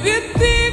proibitivo.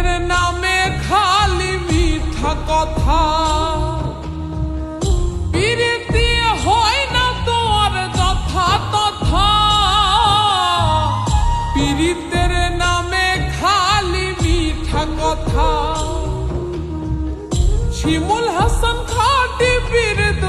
প্রেমের নামে খালি মিথ্যা কথা। প্রীতি হয় না তোর যথা তথা। প্রীতের নামে খালি মিঠা কথা। শিমুল হাসান খাটি পীরিত